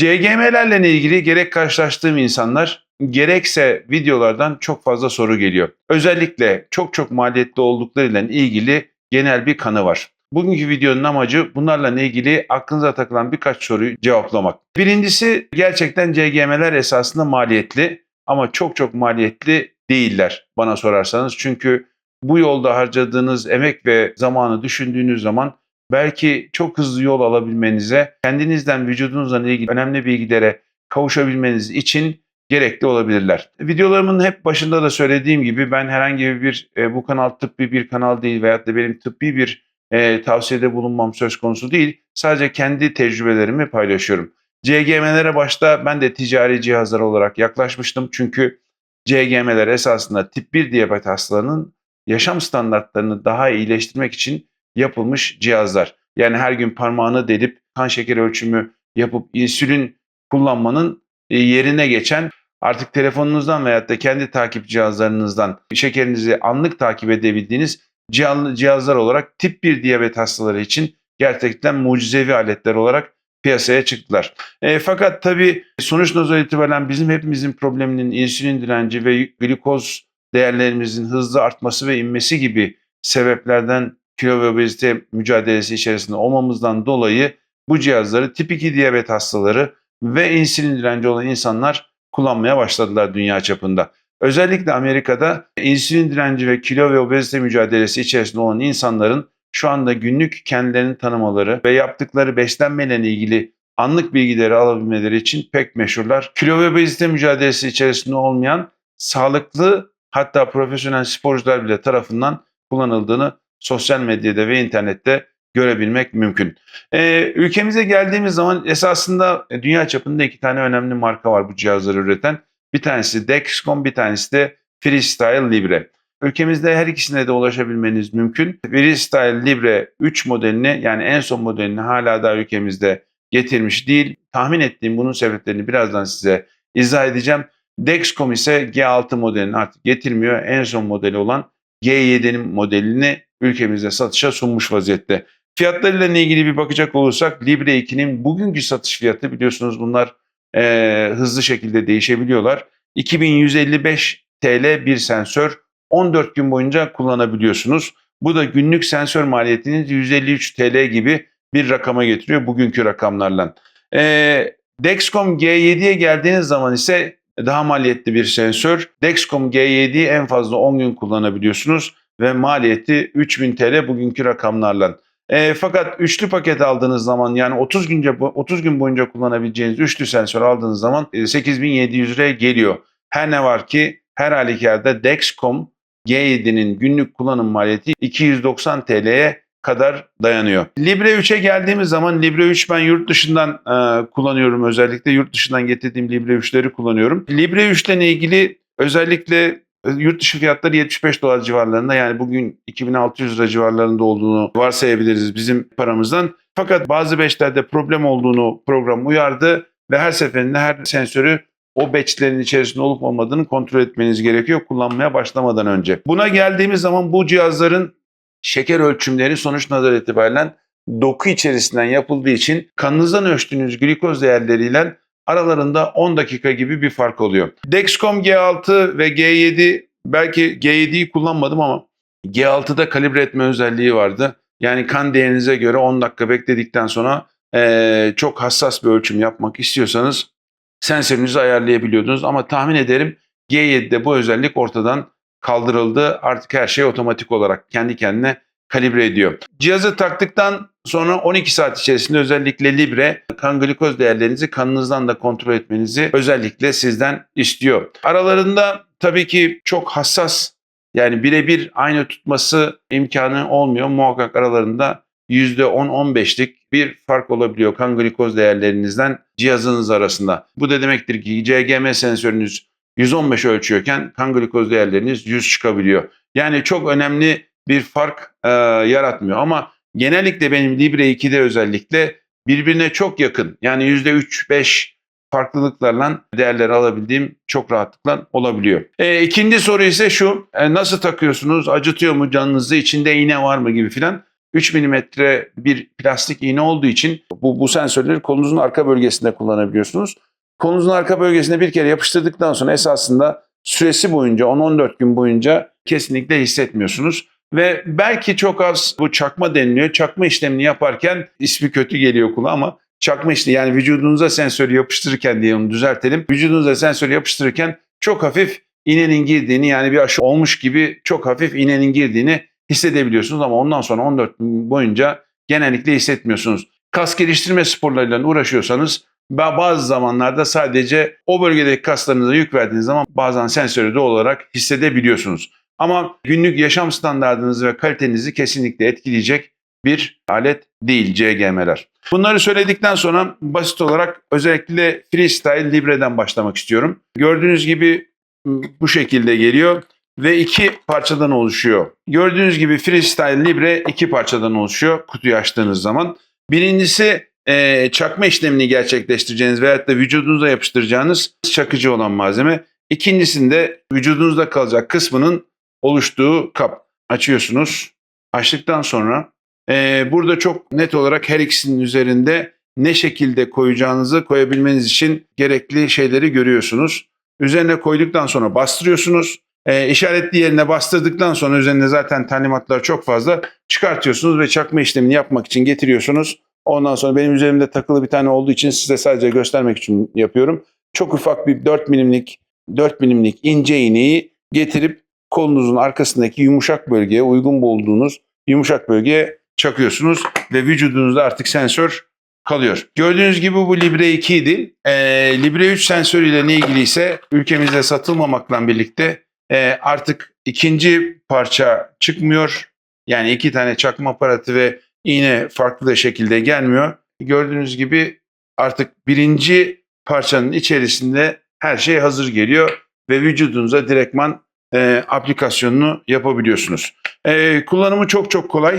CGM'lerle ilgili gerek karşılaştığım insanlar gerekse videolardan çok fazla soru geliyor. Özellikle çok çok maliyetli olduklarıyla ilgili genel bir kanı var. Bugünkü videonun amacı bunlarla ilgili aklınıza takılan birkaç soruyu cevaplamak. Birincisi gerçekten CGM'ler esasında maliyetli ama çok çok maliyetli değiller bana sorarsanız. Çünkü bu yolda harcadığınız emek ve zamanı düşündüğünüz zaman belki çok hızlı yol alabilmenize, kendinizden vücudunuzla ilgili önemli bilgilere kavuşabilmeniz için gerekli olabilirler. Videolarımın hep başında da söylediğim gibi ben herhangi bir e, bu kanal tıbbi bir kanal değil veyahut da benim tıbbi bir e, tavsiyede bulunmam söz konusu değil. Sadece kendi tecrübelerimi paylaşıyorum. CGM'lere başta ben de ticari cihazlar olarak yaklaşmıştım. Çünkü CGM'ler esasında tip 1 diyabet hastalarının yaşam standartlarını daha iyileştirmek için yapılmış cihazlar. Yani her gün parmağını delip kan şekeri ölçümü yapıp insülin kullanmanın e, yerine geçen artık telefonunuzdan veyahut da kendi takip cihazlarınızdan şekerinizi anlık takip edebildiğiniz cihazlar olarak tip 1 diyabet hastaları için gerçekten mucizevi aletler olarak piyasaya çıktılar. E, fakat tabii sonuç nazar itibaren bizim hepimizin probleminin insülin direnci ve glikoz değerlerimizin hızlı artması ve inmesi gibi sebeplerden kilo ve obezite mücadelesi içerisinde olmamızdan dolayı bu cihazları tip 2 diyabet hastaları ve insülin direnci olan insanlar kullanmaya başladılar dünya çapında. Özellikle Amerika'da insülin direnci ve kilo ve obezite mücadelesi içerisinde olan insanların şu anda günlük kendilerini tanımaları ve yaptıkları beslenmeyle ilgili anlık bilgileri alabilmeleri için pek meşhurlar. Kilo ve obezite mücadelesi içerisinde olmayan sağlıklı hatta profesyonel sporcular bile tarafından kullanıldığını sosyal medyada ve internette görebilmek mümkün. Ee, ülkemize geldiğimiz zaman esasında dünya çapında iki tane önemli marka var bu cihazları üreten. Bir tanesi Dexcom, bir tanesi de Freestyle Libre. Ülkemizde her ikisine de ulaşabilmeniz mümkün. Freestyle Libre 3 modelini yani en son modelini hala da ülkemizde getirmiş değil. Tahmin ettiğim bunun sebeplerini birazdan size izah edeceğim. Dexcom ise G6 modelini artık getirmiyor. En son modeli olan G7'nin modelini ülkemizde satışa sunmuş vaziyette. Fiyatlarıyla ilgili bir bakacak olursak Libre 2'nin bugünkü satış fiyatı biliyorsunuz bunlar e, hızlı şekilde değişebiliyorlar. 2155 TL bir sensör 14 gün boyunca kullanabiliyorsunuz. Bu da günlük sensör maliyetini 153 TL gibi bir rakama getiriyor bugünkü rakamlarla. E, Dexcom G7'ye geldiğiniz zaman ise daha maliyetli bir sensör. Dexcom G7'yi en fazla 10 gün kullanabiliyorsunuz ve maliyeti 3000 TL bugünkü rakamlarla. E, fakat üçlü paket aldığınız zaman yani 30 günce 30 gün boyunca kullanabileceğiniz üçlü sensör aldığınız zaman e, 8700 liraya geliyor. Her ne var ki her halükarda Dexcom G7'nin günlük kullanım maliyeti 290 TL'ye kadar dayanıyor. Libre 3'e geldiğimiz zaman Libre 3 ben yurt dışından e, kullanıyorum özellikle. Yurt dışından getirdiğim Libre 3'leri kullanıyorum. Libre 3 ile ilgili özellikle e, yurt dışı fiyatları 75 dolar civarlarında yani bugün 2600 lira civarlarında olduğunu varsayabiliriz bizim paramızdan. Fakat bazı beçlerde problem olduğunu program uyardı ve her seferinde her sensörü o beçlerin içerisinde olup olmadığını kontrol etmeniz gerekiyor kullanmaya başlamadan önce. Buna geldiğimiz zaman bu cihazların şeker ölçümleri sonuç nazar itibaren doku içerisinden yapıldığı için kanınızdan ölçtüğünüz glikoz değerleriyle aralarında 10 dakika gibi bir fark oluyor. Dexcom G6 ve G7 belki G7'yi kullanmadım ama G6'da kalibre etme özelliği vardı. Yani kan değerinize göre 10 dakika bekledikten sonra ee, çok hassas bir ölçüm yapmak istiyorsanız sensörünüzü ayarlayabiliyordunuz. Ama tahmin ederim G7'de bu özellik ortadan kaldırıldı. Artık her şey otomatik olarak kendi kendine kalibre ediyor. Cihazı taktıktan sonra 12 saat içerisinde özellikle Libre kan glikoz değerlerinizi kanınızdan da kontrol etmenizi özellikle sizden istiyor. Aralarında tabii ki çok hassas yani birebir aynı tutması imkanı olmuyor. Muhakkak aralarında %10-15'lik bir fark olabiliyor kan glikoz değerlerinizden cihazınız arasında. Bu da demektir ki CGM sensörünüz 115 ölçüyorken kan glikoz değerleriniz 100 çıkabiliyor. Yani çok önemli bir fark e, yaratmıyor ama genellikle benim Libre 2'de özellikle birbirine çok yakın yani %3-5 farklılıklarla değerleri alabildiğim çok rahatlıkla olabiliyor. E, ikinci soru ise şu e, nasıl takıyorsunuz acıtıyor mu canınızı içinde iğne var mı gibi filan. 3 milimetre bir plastik iğne olduğu için bu, bu sensörleri kolunuzun arka bölgesinde kullanabiliyorsunuz. Kolunuzun arka bölgesine bir kere yapıştırdıktan sonra esasında süresi boyunca 10-14 gün boyunca kesinlikle hissetmiyorsunuz. Ve belki çok az bu çakma deniliyor. Çakma işlemini yaparken ismi kötü geliyor kulağa ama çakma işlemi yani vücudunuza sensörü yapıştırırken diye onu düzeltelim. Vücudunuza sensörü yapıştırırken çok hafif iğnenin girdiğini yani bir aşı olmuş gibi çok hafif iğnenin girdiğini hissedebiliyorsunuz ama ondan sonra 14 gün boyunca genellikle hissetmiyorsunuz. Kas geliştirme sporlarıyla uğraşıyorsanız ba- bazı zamanlarda sadece o bölgedeki kaslarınıza yük verdiğiniz zaman bazen sensörü doğal olarak hissedebiliyorsunuz. Ama günlük yaşam standartınızı ve kalitenizi kesinlikle etkileyecek bir alet değil CGM'ler. Bunları söyledikten sonra basit olarak özellikle freestyle libre'den başlamak istiyorum. Gördüğünüz gibi bu şekilde geliyor ve iki parçadan oluşuyor. Gördüğünüz gibi freestyle libre iki parçadan oluşuyor kutuyu açtığınız zaman. Birincisi e, çakma işlemini gerçekleştireceğiniz veyahut da vücudunuza yapıştıracağınız çakıcı olan malzeme. İkincisinde vücudunuzda kalacak kısmının oluştuğu kap. Açıyorsunuz. Açtıktan sonra e, burada çok net olarak her ikisinin üzerinde ne şekilde koyacağınızı koyabilmeniz için gerekli şeyleri görüyorsunuz. Üzerine koyduktan sonra bastırıyorsunuz. E, işaretli yerine bastırdıktan sonra üzerinde zaten talimatlar çok fazla çıkartıyorsunuz ve çakma işlemini yapmak için getiriyorsunuz. Ondan sonra benim üzerimde takılı bir tane olduğu için size sadece göstermek için yapıyorum. Çok ufak bir 4 milimlik 4 milimlik ince iğneyi getirip kolunuzun arkasındaki yumuşak bölgeye uygun bulduğunuz yumuşak bölgeye çakıyorsunuz ve vücudunuzda artık sensör kalıyor. Gördüğünüz gibi bu Libre 2 idi. Ee, Libre 3 sensörüyle ne ilgili ise ülkemizde satılmamakla birlikte e, artık ikinci parça çıkmıyor. Yani iki tane çakma aparatı ve iğne farklı da şekilde gelmiyor. Gördüğünüz gibi artık birinci parçanın içerisinde her şey hazır geliyor ve vücudunuza direktman e, aplikasyonunu yapabiliyorsunuz. E, kullanımı çok çok kolay.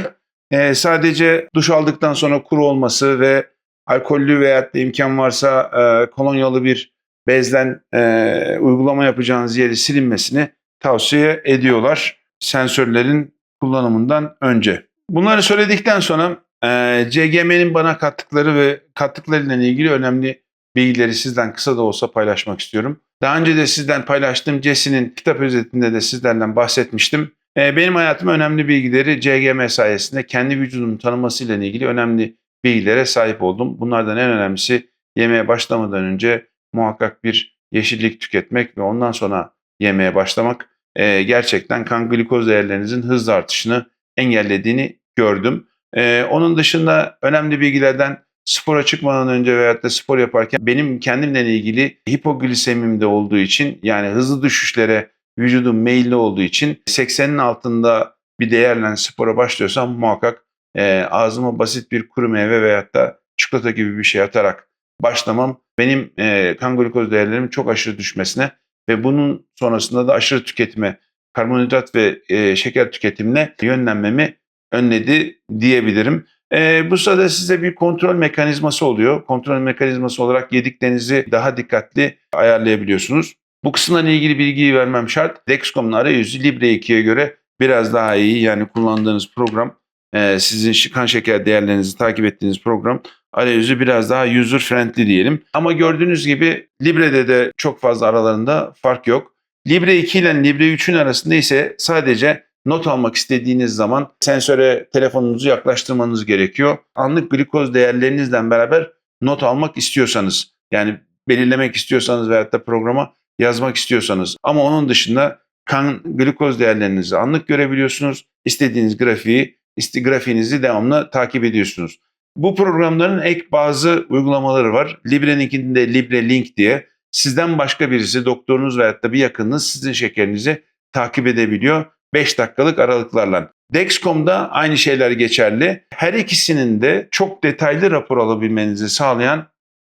E, sadece duş aldıktan sonra kuru olması ve alkollü veyahut da imkan varsa e, kolonyalı bir bezden e, uygulama yapacağınız yeri silinmesini tavsiye ediyorlar sensörlerin kullanımından önce. Bunları söyledikten sonra e, CGM'nin bana kattıkları ve kattıklarıyla ilgili önemli bilgileri sizden kısa da olsa paylaşmak istiyorum. Daha önce de sizden paylaştığım Jesse'nin kitap özetinde de sizlerden bahsetmiştim. E, benim hayatıma önemli bilgileri CGM sayesinde kendi vücudumun tanımasıyla ilgili önemli bilgilere sahip oldum. Bunlardan en önemlisi yemeğe başlamadan önce muhakkak bir yeşillik tüketmek ve ondan sonra yemeye başlamak e, gerçekten kan glikoz değerlerinizin hızlı artışını engellediğini gördüm. E, onun dışında önemli bilgilerden spora çıkmadan önce veyahut da spor yaparken benim kendimle ilgili hipoglisemim de olduğu için yani hızlı düşüşlere vücudum meyilli olduğu için 80'in altında bir değerle spora başlıyorsam muhakkak e, ağzıma basit bir kuru meyve veyahut da çikolata gibi bir şey atarak başlamam benim e, kan glikoz değerlerimin çok aşırı düşmesine ve bunun sonrasında da aşırı tüketime, karbonhidrat ve e, şeker tüketimine yönlenmemi önledi diyebilirim. E, bu sırada size bir kontrol mekanizması oluyor. Kontrol mekanizması olarak yediklerinizi daha dikkatli ayarlayabiliyorsunuz. Bu kısımla ilgili bilgiyi vermem şart. Dexcom'un arayüzü Libre 2'ye göre biraz daha iyi. Yani kullandığınız program e, sizin kan şeker değerlerinizi takip ettiğiniz program arayüzü biraz daha user friendly diyelim. Ama gördüğünüz gibi Libre'de de çok fazla aralarında fark yok. Libre 2 ile Libre 3'ün arasında ise sadece not almak istediğiniz zaman sensöre telefonunuzu yaklaştırmanız gerekiyor. Anlık glikoz değerlerinizle beraber not almak istiyorsanız yani belirlemek istiyorsanız veyahut da programa yazmak istiyorsanız ama onun dışında kan glikoz değerlerinizi anlık görebiliyorsunuz. İstediğiniz grafiği, isti grafiğinizi devamlı takip ediyorsunuz. Bu programların ek bazı uygulamaları var. Libre'ninkinde Libre Link diye sizden başka birisi doktorunuz veyahut da bir yakınınız sizin şekerinizi takip edebiliyor 5 dakikalık aralıklarla. Dexcom'da aynı şeyler geçerli. Her ikisinin de çok detaylı rapor alabilmenizi sağlayan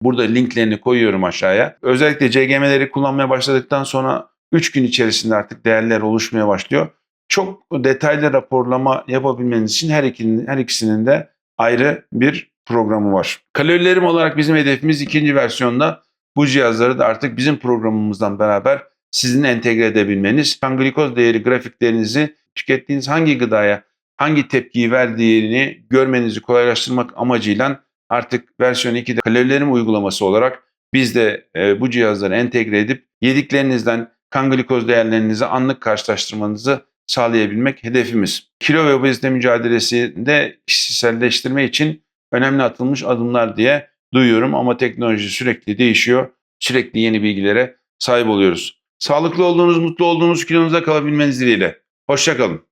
burada linklerini koyuyorum aşağıya. Özellikle CGM'leri kullanmaya başladıktan sonra 3 gün içerisinde artık değerler oluşmaya başlıyor. Çok detaylı raporlama yapabilmeniz için her ikisinin, her ikisinin de ayrı bir programı var. Kalorilerim olarak bizim hedefimiz ikinci versiyonda bu cihazları da artık bizim programımızdan beraber sizin entegre edebilmeniz. Kan glikoz değeri grafiklerinizi tükettiğiniz hangi gıdaya hangi tepkiyi verdiğini görmenizi kolaylaştırmak amacıyla artık versiyon 2'de kalorilerim uygulaması olarak biz de e, bu cihazları entegre edip yediklerinizden kan glikoz değerlerinizi anlık karşılaştırmanızı sağlayabilmek hedefimiz. Kilo ve obezite mücadelesinde kişiselleştirme için önemli atılmış adımlar diye duyuyorum ama teknoloji sürekli değişiyor. Sürekli yeni bilgilere sahip oluyoruz. Sağlıklı olduğunuz, mutlu olduğunuz kilonuzda kalabilmeniz dileğiyle. Hoşçakalın.